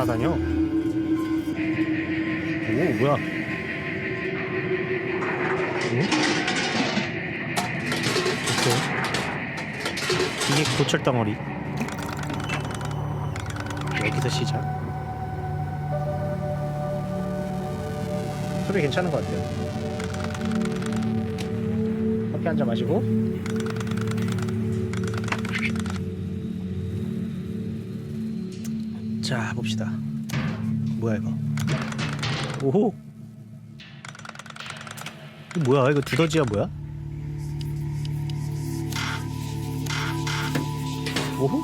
날라다녀. 오 뭐야? 응? 오케이. 이게 고철 덩어리. 여기서 시작. 소리 괜찮은 것 같아요. 커피 한 잔 마시고. 자 봅시다. 뭐야 이거? 오호. 이거 뭐야? 이거 두더지야 뭐야? 오호.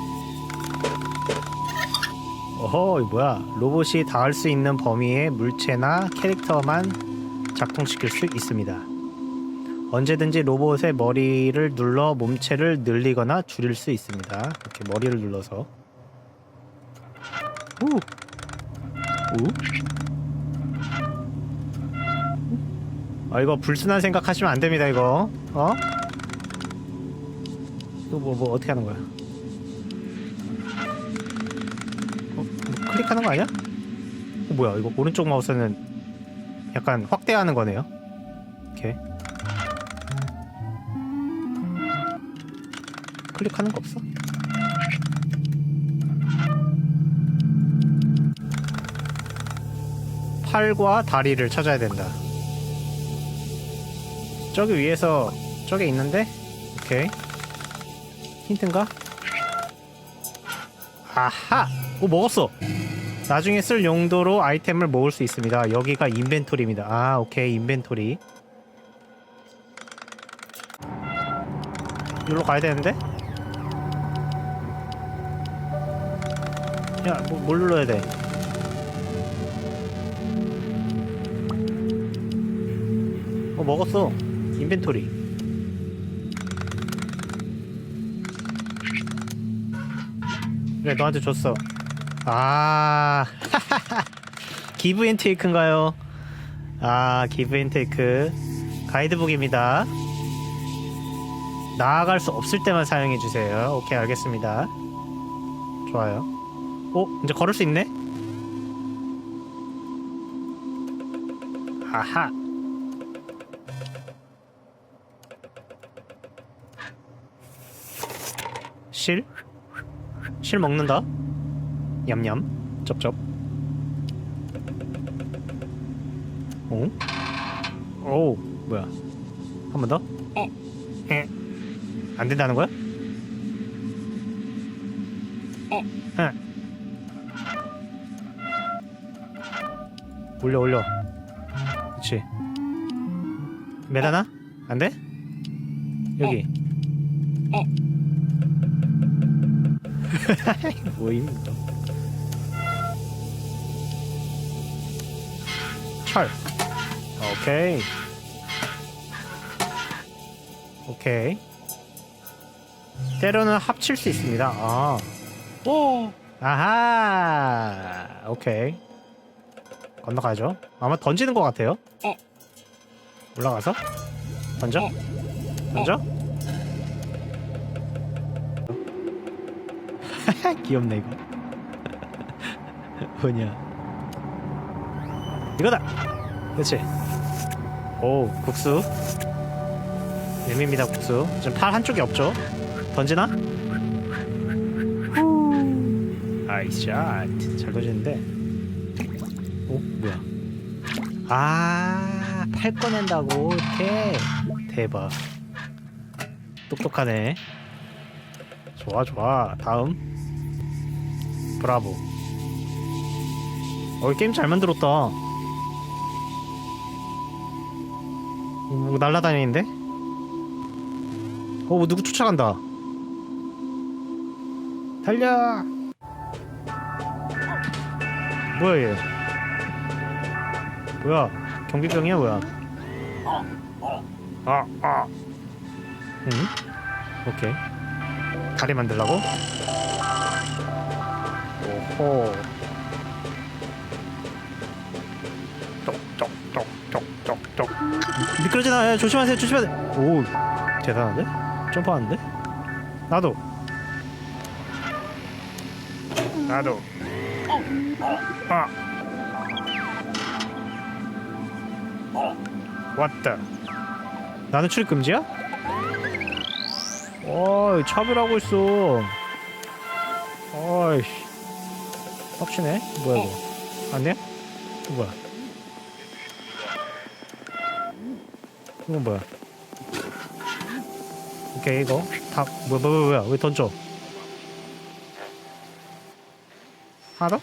어허, 이 뭐야? 로봇이 닿을 수 있는 범위의 물체나 캐릭터만 작동시킬 수 있습니다. 언제든지 로봇의 머리를 눌러 몸체를 늘리거나 줄일 수 있습니다. 이렇게 머리를 눌러서. 오. 오. 아 이거 불순한 생각 하시면 안 됩니다 이거. 어? 이거 뭐, 뭐 어떻게 하는 거야? 어? 뭐 클릭하는 거 아니야? 어, 뭐야 이거 오른쪽 마우스는 약간 확대하는 거네요. 오케이. 클릭하는 거 없어? 팔과 다리를 찾아야 된다. 저기 위에서 저게 있는데? 오케이. 힌트인가? 아하! 오 먹었어. 나중에 쓸 용도로 아이템을 모을 수 있습니다. 여기가 인벤토리입니다. 아, 오케이. 인벤토리. 여기로 가야 되는데? 야, 뭐, 뭘 눌러야 돼? 먹었어. 인벤토리. 그래, 너한테 줬어. 아, 기브 앤 테이크인가요? 아, 기브 앤 테이크. 가이드북입니다. 나아갈 수 없을 때만 사용해 주세요. 오케이, 알겠습니다. 좋아요. 오, 이제 걸을 수 있네? 아하. 실? 실 먹는다? 냠냠. 쩝쩝. 오? 오, 뭐야. 한 번 더? 어. 에. 안 된다는 거야? 어. 에. 올려 올려. 그렇지. 메다나? 안 돼? 여기. 뭐임? 철. 오케이. 오케이. 때로는 합칠 수 있습니다. 아. 오. 아하. 오케이. 건너가죠. 아마 던지는 것 같아요. 어. 올라가서 던져. 어. 던져. 귀엽네 이거. 뭐냐? 이거다. 그렇지. 오 국수. 메밀입니다 국수. 지금 팔 한쪽이 없죠? 던지나? 아이샷 잘 던지는데. 오 뭐야? 아팔 꺼낸다고 이렇게 대박. 똑똑하네. 좋아 좋아 다음 브라보. 어 게임 잘 만들었다. 어, 뭐 날라다니는데? 어 뭐 누구 쫓아간다. 달려! 뭐야 얘? 뭐야? 경비병이야 뭐야? 아아. 응? 오케이. 다리 만들라고? 오호 똑똑똑똑똑똑 미끄러지나 야, 조심하세요 조심하세요 오 대단한데? 점프하는데? 나도 나도 아. 왔다. 나는 출입 금지야? 어이, 차별하고 있어. 어이씨. 빡치네? 뭐야, 이거. 안 돼? 이거 뭐야? 이건 뭐야? 오케이, 이거. 다, 뭐야, 뭐야, 뭐야, 왜 던져? 하나 더?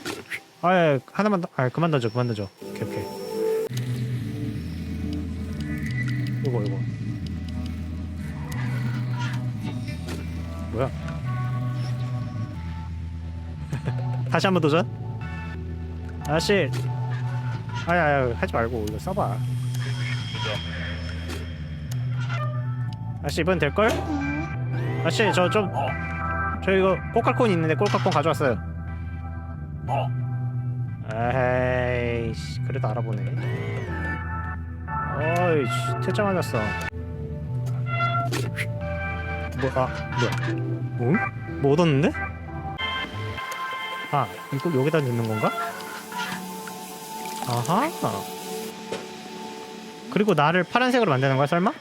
아, 예, 하나만 더. 아, 그만 던져, 그만 던져. 오케이, 오케이. 이거, 이거. 다시 한 번 도전? 아씨, 아야, 하지 말고 이거 써봐. 아씨 이번 될 걸? 아씨 저 좀, 저 이거 꼬깔콘 있는데 꼬깔콘 가져왔어요. 에이씨, 그래도 알아보네. 어이씨, 퇴짜 맞았어. 뭐, 아, 뭐야? 응? 뭐 얻었는데? 아, 이거 여기다 넣는 건가? 아하. 그리고 나를 파란색으로 만드는 거야, 설마?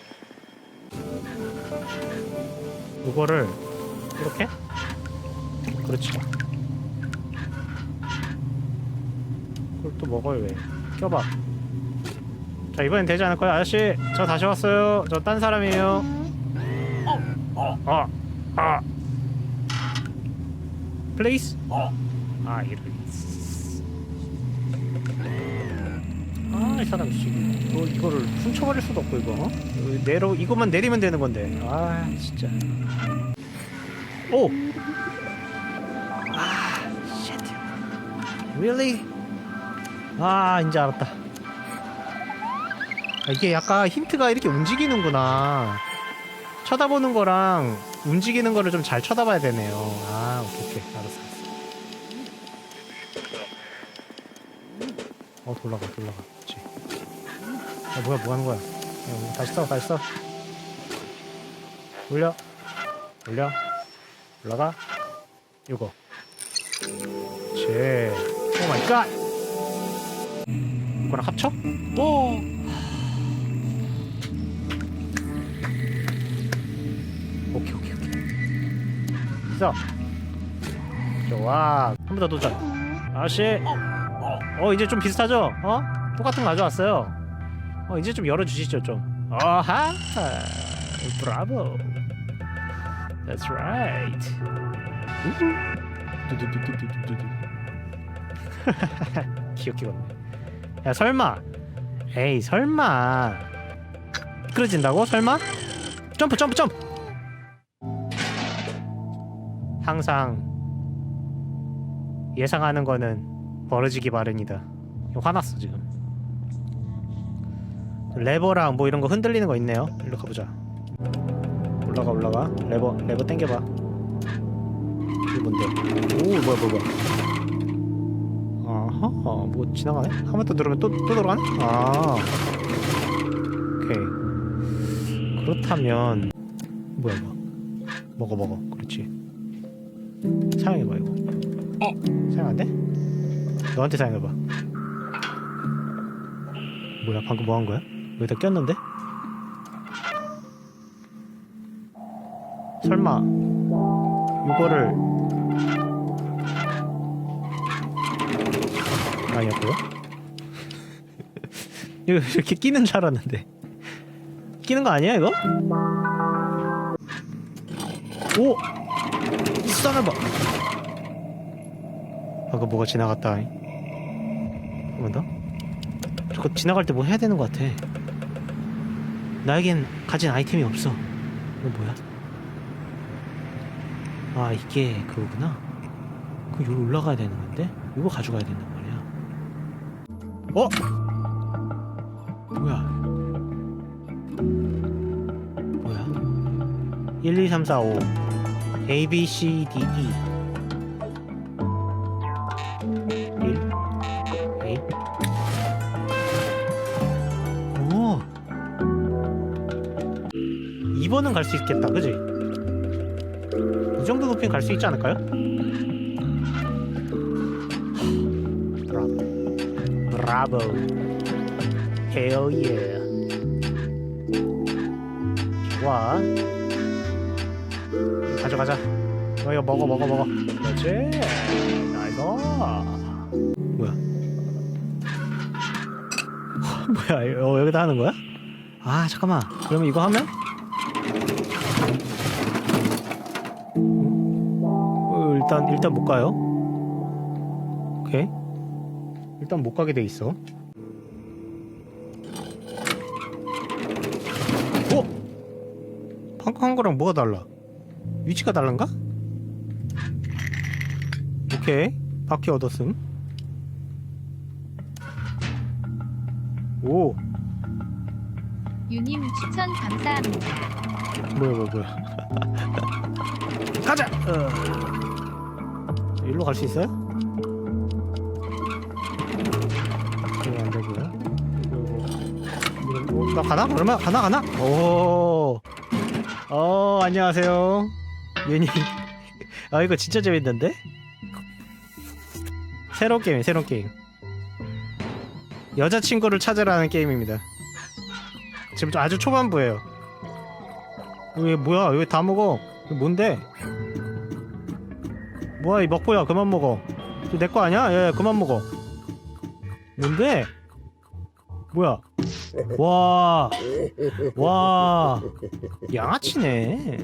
이거를 이렇게? 그렇지. 그걸 또 먹어요 왜? 껴봐. 자 이번엔 되지 않을 거야, 아저씨. 저 다시 왔어요. 저 딴 사람이에요. 아, 아. 플레이스? 아 이런. 아이 사람 씨, 이거 이거를 훔쳐버릴 수도 없고 이거. 어? 이거 내려 이것만 내리면 되는 건데. 아 진짜. 오. 아, shit. Really? 아 이제 알았다. 아, 이게 약간 힌트가 이렇게 움직이는구나. 쳐다보는 거랑 움직이는 거를 좀 잘 쳐다봐야 되네요. 아 오케이 오케이 알았어 어. 어 돌아가 돌아가. 그렇지. 아 뭐야 뭐 하는 거야? 야, 다시 써 다시 써. 올려 올려 올라가. 요거. 제. 오 마이 갓. 이거랑 합쳐? 오. 오케이 오케이 오케이 써 좋아 한 번 더 도전 아저씨 어 이제 좀 비슷하죠? 어? 똑같은 거 가져왔어요 어 이제 좀 열어주시죠 좀 어하 브라보 That's right. 귀엽게 걷네 야 설마 에이 설마 미끄러진다고? 설마? 점프 점프 점프 항상 예상하는 거는 벌어지기 마련이다. 화났어 지금. 레버랑 뭐 이런 거 흔들리는 거 있네요. 일로 가보자. 올라가 올라가. 레버 레버 당겨봐. 뭔데? 오 뭐야 뭐야 뭐야. 아하 뭐 지나가네? 한 번 더 누르면 또또 들어가네? 아 오케이. 그렇다면 뭐야 이거? 먹어 먹어. 그렇지. 사용해봐 이거 어? 사용 안 돼? 너한테 사용해봐 뭐야 방금 뭐 한 거야? 여기다 꼈는데? 설마 이거를 아니었고요? 이거 이렇게 끼는 줄 알았는데 끼는 거 아니야 이거? 오! 쌍을 봐. 아까 뭐가 지나갔다. 한번 더? 저거 지나갈 때 뭐 해야 되는 것 같아. 나에겐 가진 아이템이 없어. 이거 뭐야? 아 이게 그거구나. 그 여기 올라가야 되는 건데? 이거 가져가야 된단 말이야. 어? 뭐야? 뭐야? 1, 2, 3, 4, 5 A, B, C, D, E 2번은 갈수 있겠다. 그지? 이 정도 높이면 갈수 있지 않을까요? 브라보. Hell yeah. 좋아. 가져가자. 어, 이거 먹어 먹어 먹어. 그렇지. 나이스. 뭐야? 뭐야? 어, 여기다 하는 거야? 아 잠깐만. 그러면 이거 하면? 일단 일단 못 가요 오케이 일단 못 가게 돼 있어 어? 방금 한 거랑 뭐가 달라? 위치가 다른가? 오케이 바퀴 얻었음 오 유님 추천 감사합니다. 뭐야 뭐야 뭐야 가자 어. 일로 갈 수 있어요? 이거 안 되고요. 이거, 이거, 나 가나? 얼마 가나 가나? 오, 어 안녕하세요. 윤희 아 이거 진짜 재밌는데? 새로운 게임 새로운 게임. 여자친구를 찾으라는 게임입니다. 지금 좀 아주 초반부예요. 왜 뭐야? 왜다 먹어. 이거 뭔데 뭐야 이 먹보야 그만 먹어 내 거 아니야? 예 그만 먹어 뭔데 뭐야 와 와, 양아치네.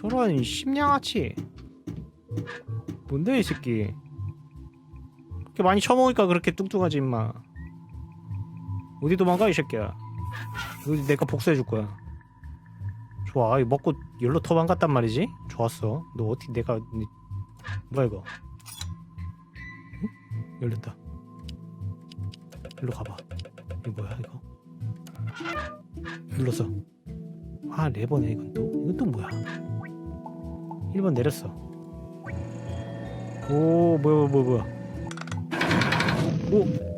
저런 심양아치. 뭔데 이 새끼? 그렇게 많이 처먹으니까 그렇게 뚱뚱하지 임마. 어디 도망가 이 새끼야. 어디 내가 복수해 줄 거야. 좋아, 먹고 열로 도망갔단 말이지. 좋았어. 너 어떻게 내가 니- 뭐야 이거? 응? 열렸다. 일로 가봐. 이거 뭐야 이거? 눌렀어. 아 레버네 이건 또 이건 또 뭐야? 1번 내렸어. 오 뭐야 뭐야 뭐야? 오.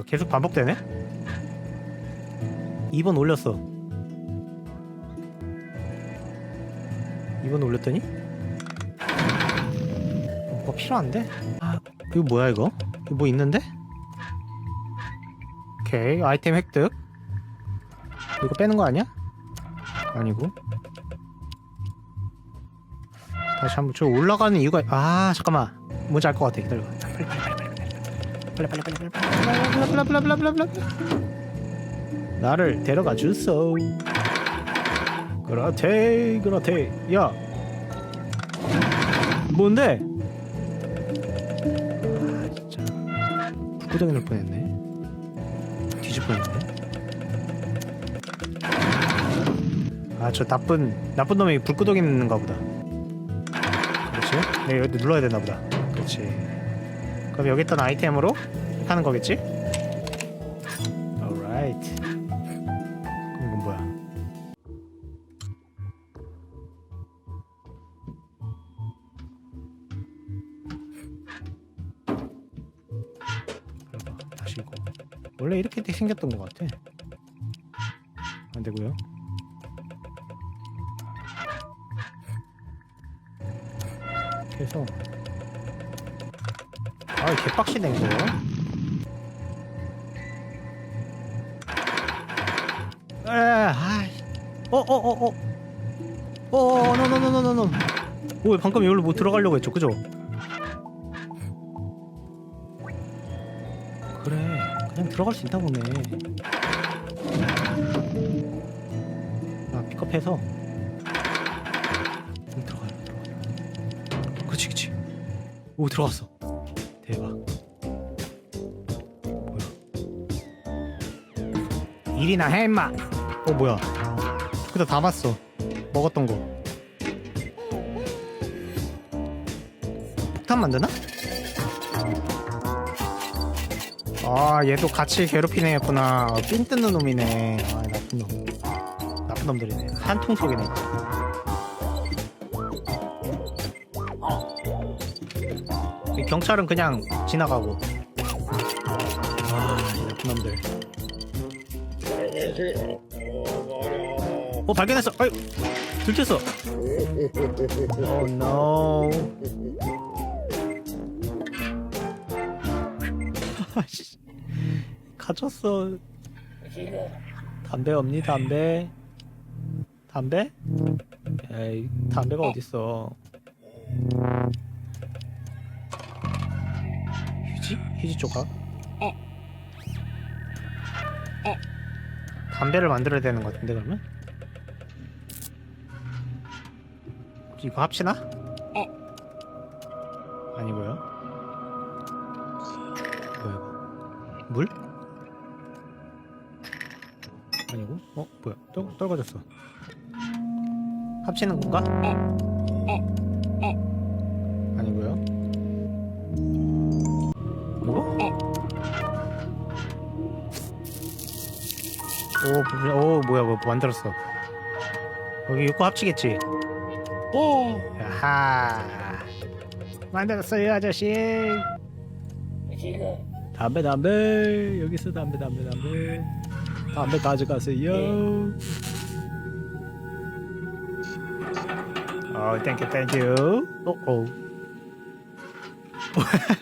뭐야 계속 반복되네? 2번 올렸어. 2번 올렸더니 뭐가 필요한데? 아, 이거 뭐야 이거? 이거 뭐 있는데? 오케이 아이템 획득 이거 빼는 거 아니야? 아니고 다시 한번 저 올라가는 이유가 아 잠깐만 뭔지 알 것 같아 기다려 빨리 빨리 빨리 빨리 빨리 빨리 빨리 빨리. 빨리 빨리 빨리 빨리 빨리 나를 데려가 주소. 그렇대 그렇대. 야. 뭔데? 아 진짜 불구덩이 넣을 뻔했네. 뒤질 뻔했네. 아 저 나쁜 나쁜 놈이 불구덩이 넣는가 보다. 그렇지? 네 여기 눌러야 되나 보다. 그렇지 그럼 여기 있던 아이템으로 하는 거겠지? alright. 이건 뭐야? 다시 이거 원래 이렇게 생겼던 것 같아 빡시네 이거 에 아이 어어어어 어어 노노노노노노 오 방금 여기로 뭐 들어가려고 했죠 그죠? 그래 그냥 들어갈 수 있나 보네 아 픽업해서 좀 들어가요 들어가 그치 그치 오 들어갔어 이나 해 임마. 어 뭐야? 저기다 담았어. 먹었던 거. 폭탄 만드나? 아 얘도 같이 괴롭히네 했구나. 어, 삥 뜯는 놈이네. 아 나쁜 놈. 나쁜 놈들이네. 한통 속이네. 이 경찰은 그냥 지나가고. 아이 나쁜 놈들 어 발견했어 아유 들켰어. Oh no. 아씨, 갇혔어. 담배 없니 담배? 담배? 에이 담배가 어딨어? 휴지? 휴지 조각? 담배를 만들어야 되는 것 같은데 그러면? 이거 합치나? 어. 아니고요. 뭐야 이거? 물? 아니고? 어 뭐야? 떨, 떨궈졌어. 합치는 건가? 아니 오, 부- 오 뭐야 뭐 만들었어. 여기 이거 합치겠지? 오. 야하. 만들었어요 아저씨. 담배 담배. 여기 있어 담배 담배 담배. 담배 가져가세요. 어 땡큐 땡큐 오오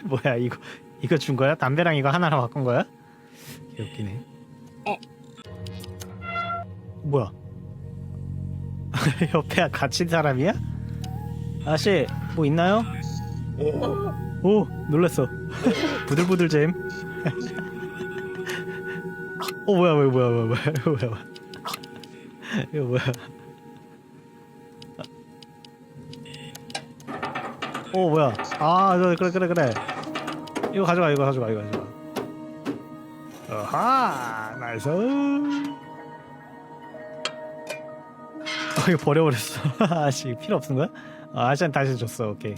뭐야 이거 이거 준 거야? 담배랑 이거 하나로 바꾼 거야? 웃기네 어. 뭐야? 옆에 갇힌 사람이야? 아씨 뭐 있나요? 오 놀랐어. 부들부들 잼. 어 뭐야 뭐야 뭐야 뭐야 뭐야 이거 뭐야 이거 뭐야. 오 뭐야. 아 그래 그래 그래 이거 가져가 이거 가져가 이거 가져가. 아하 나이스 이거 버려버렸어. 아씨 필요 없는 거야? 아 아씨한테 다시 줬어. 오케이.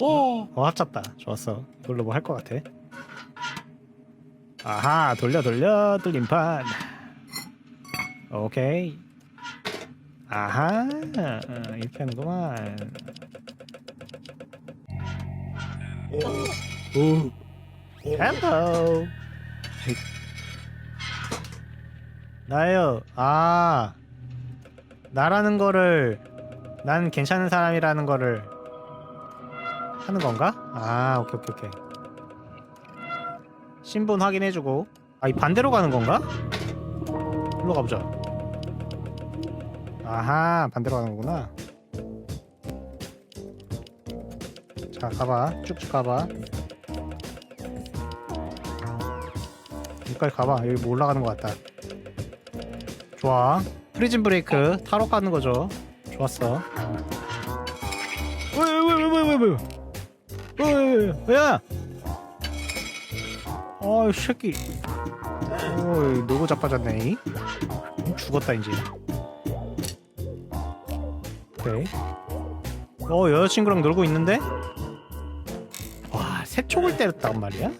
오. 어 합쳤다. 좋았어. 이걸로 뭐 할 것 같아? 아하 돌려 돌려. 뚫림판. 오케이. 아하 어, 이렇게 하는구만. 오. 헬로 나예요. 아 나라는 거를 난 괜찮은 사람이라는 거를 하는 건가? 아 오케이 오케이 오케이. 신분 확인해주고. 아 이 반대로 가는 건가? 일로 가보자. 아하 반대로 가는 거구나. 자 가봐. 쭉쭉 가봐. 여기까지 가봐. 여기 뭐 올라가는 것 같다. 좋아 프리즌 브레이크 타로 가는 거죠 좋았어 왜왜왜왜왜왜 어이, 야! 어이, 새끼. 어이, 노고 자빠졌네. 죽었다, 이제. 오케이. 어, 여자친구랑 놀고 있는데? 와, 새촉을 때렸단 말이야? 와,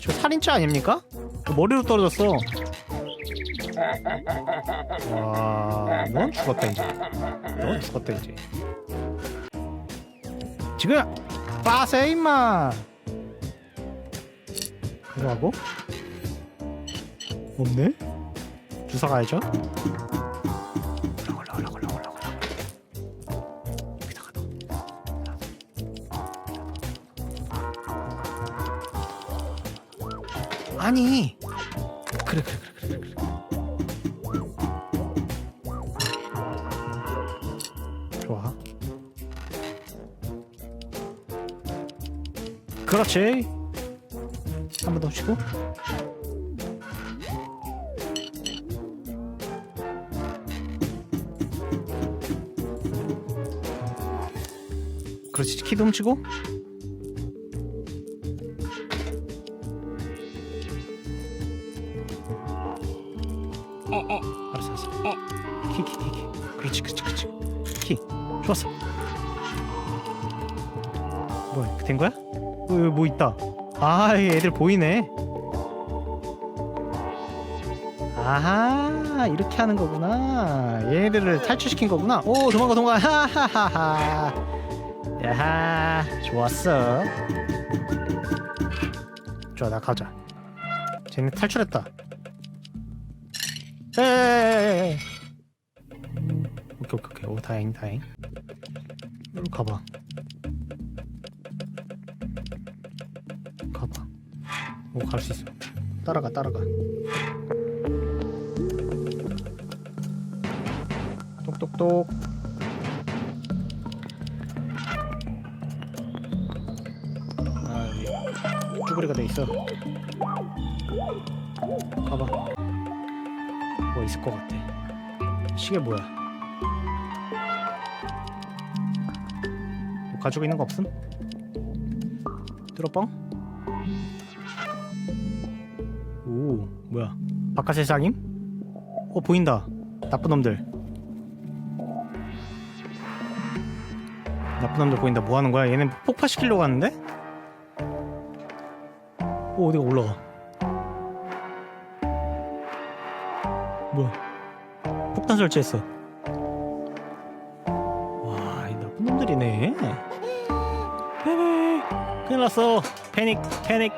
저 살인죄 아닙니까? 머리로 떨어졌어. 와, 넌 죽었다, 이제. 넌 죽었다, 이제. 지금 빠세 임마. 하고? 없네? 주사 가야죠? 아니 그래 그래 그래 그렇지 한 번 더 치고. 그렇지 키도 훔치고. 어, 어. 알았어 알았어. 키키 키 키. 그렇지 그렇지 그렇지. 키 좋았어 아 애들 보이네. 아하 이렇게 하는 거구나. 얘네들을 탈출시킨 거구나. 오 도망가 도망가. 하하하하. 야하 좋았어. 좋아 나 가자. 쟤네 탈출했다. 에에에에. 오케이 오케이 오케이. 오 다행 다행. 가봐 가봐 오갈 수 있어. 따라가 따라가. 똑똑똑. 아 여기 쭈그리가 돼 있어. 가봐. 뭐 있을 것 같아. 시계 뭐야? 뭐 가지고 있는 거 없음? 뚫어뻥? 바깥 세상임? 어 보인다. 나쁜 놈들. 나쁜 놈들 보인다. 뭐 하는 거야? 얘네 폭파시키려고 하는데? 오 어디가 올라가 뭐야? 폭탄 설치했어. 와이 나쁜 놈들이네. 큰일 났어. 패닉 패닉.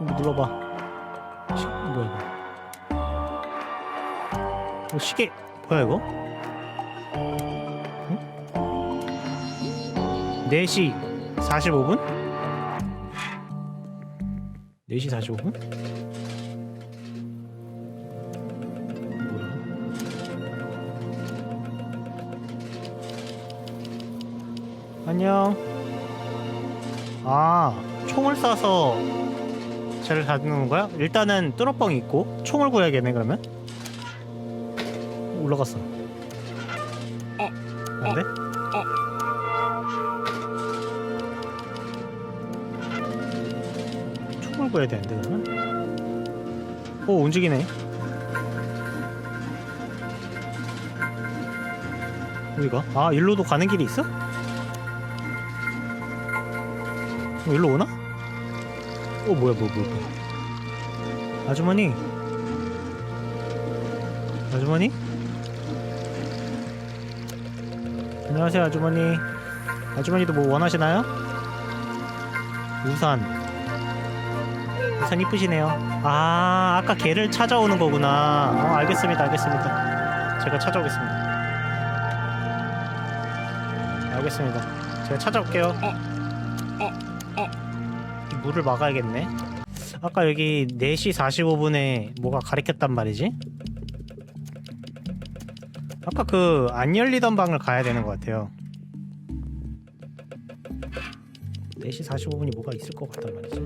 눌러봐 어, 시계 뭐야 이거? 응? 4시 45분? 4시 45분? 뭐야? 안녕. 아, 총을 쏴서 쟤를 잡는 거야? 일단은 뚫어뻥이 있고 총을 구해야겠네 그러면. 올라갔어. 안 돼? 총을 구해야 되는데 그러면? 오 움직이네. 어디가? 아 일로도 가는 길이 있어? 어, 일로 오나? 어 뭐야 뭐 뭐, 뭐. 아주머니 아주머니 안녕하세요 아주머니. 아주머니도 뭐 원하시나요? 우산. 우산 이쁘시네요. 아 아까 개를 찾아오는 거구나. 어 알겠습니다 알겠습니다. 제가 찾아오겠습니다. 알겠습니다. 제가 찾아올게요. 이 물을 막아야겠네. 아까 여기 4시 45분에 뭐가 가리켰단 말이지? 아까 그 안 열리던 방을 가야 되는 것 같아요. 4시 45분이 뭐가 있을 것 같단 말이지.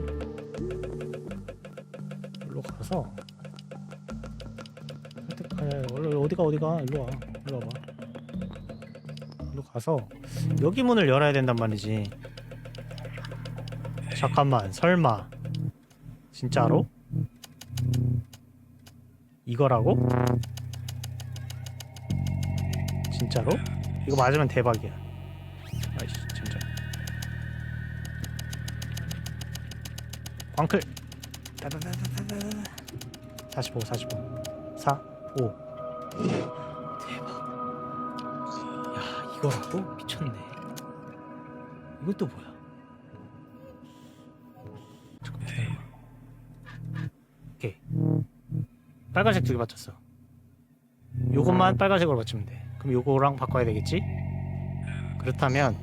일로 가서. 선택- 아니, 아니, 원래 어디가 어디가? 일로 와. 일로 와봐. 일로 가서. 여기 문을 열어야 된단 말이지. 잠깐만 설마. 진짜로? 이거라고? 진짜로? 이거 맞으면 대박이야. 아이씨 잠깐 광클. 따다다다다다. 45 45 4 5 대박. 야 이거라고? 미쳤네. 이것도 뭐야? 잠깐만. 오케이. 빨간색 두 개 맞췄어. 요것만 빨간색으로 맞추면 돼 그럼 요거랑 바꿔야 되겠지? 그렇다면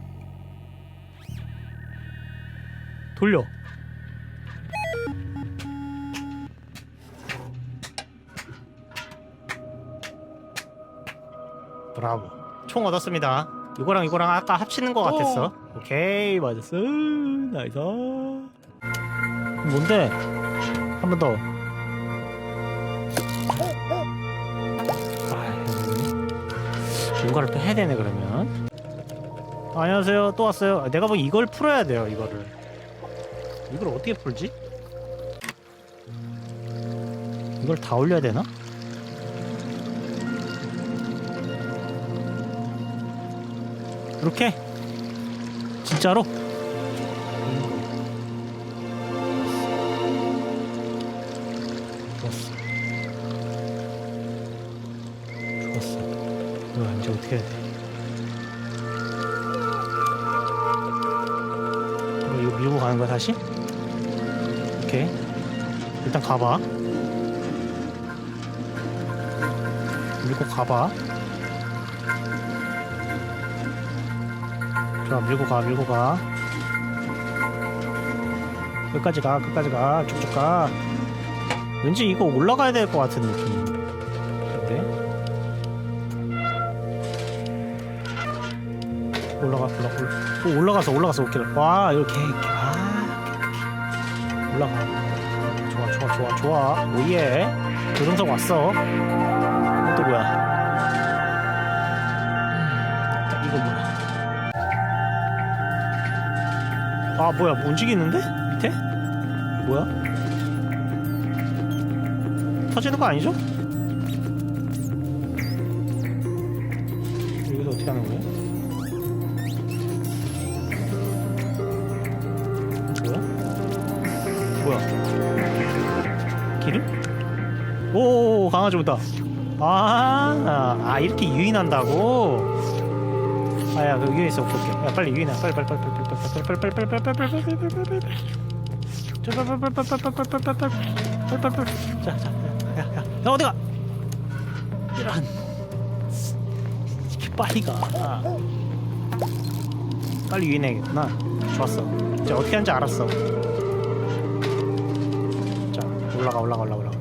돌려. 브라보. 총 얻었습니다. 이거랑 이거랑 아까 합치는 것 같았어. 오케이 맞았어. 나이스. 뭔데? 한 번더 뭔가를 또 해야 되네 그러면 아, 안녕하세요 또 왔어요 아, 내가 보기 이걸 풀어야 돼요 이거를 이걸 어떻게 풀지? 이걸 다 올려야 되나? 이렇게? 진짜로? 이거 이제 어떻게 해야 돼? 이거, 밀고 가는 거야 다시? 오케이. 일단 가봐. 밀고 가봐. 좋아 밀고 가 밀고 가. 끝까지 가 끝까지 가. 쭉쭉 가. 왠지 이거 올라가야 될 것 같은 느낌 오, 올라가서 올라가서 오케이 와 이렇게 이렇게 아. 올라가. 좋아 좋아 좋아 좋아. 오예. 조정석 왔어. 이것도 뭐야? 음, 이거 뭐야 아 뭐야? 뭐 움직이는데? 밑에? 뭐야? 터지는 거 아니죠? 여기서 어떻게 하는? 뭐 오 강아지 온다. 아, 아 이렇게 유인한다고? 아야 그 유인 있어 오케이. 야 빨리 유인해 빨리 빨리 빨리 빨리 빨리 빨리 빨리 빨리 빨리 빨리 빨리 빨리 빨리 빨리 빨리 빨리 자, 빨리 빨리 빨리 빨리 빨리 빨리 빨리 빨리 빨리 빨리 빨리 자, 자, 야, 야, 야, 야 어디가? 이런 이렇게 빨리 가. 빨리 유인해야겠구나. 좋았어. 이제 어떻게 하는지 알았어. 자, 올라가, 올라가, 올라가, 올라가.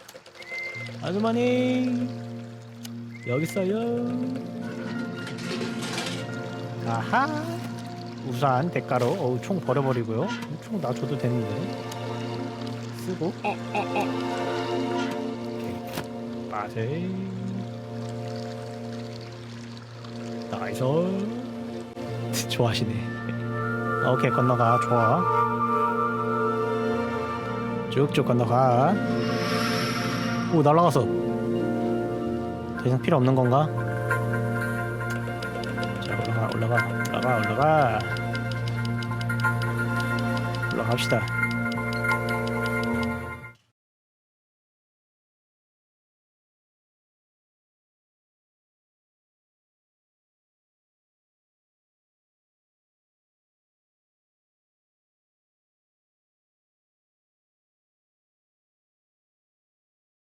아주머니 여기 있어요. 아하 우산 대가로 어우 총 버려버리고요. 총 놔줘도 되는데. 쓰고. 어, 어, 어. 오케이. 빠세. 나이스. 좋아하시네. 오케이 건너가. 좋아. 쭉쭉 건너가 오 날라갔어 더 이상 필요 없는 건가? 자 올라가 올라가 올라가 올라가. 올라갑시다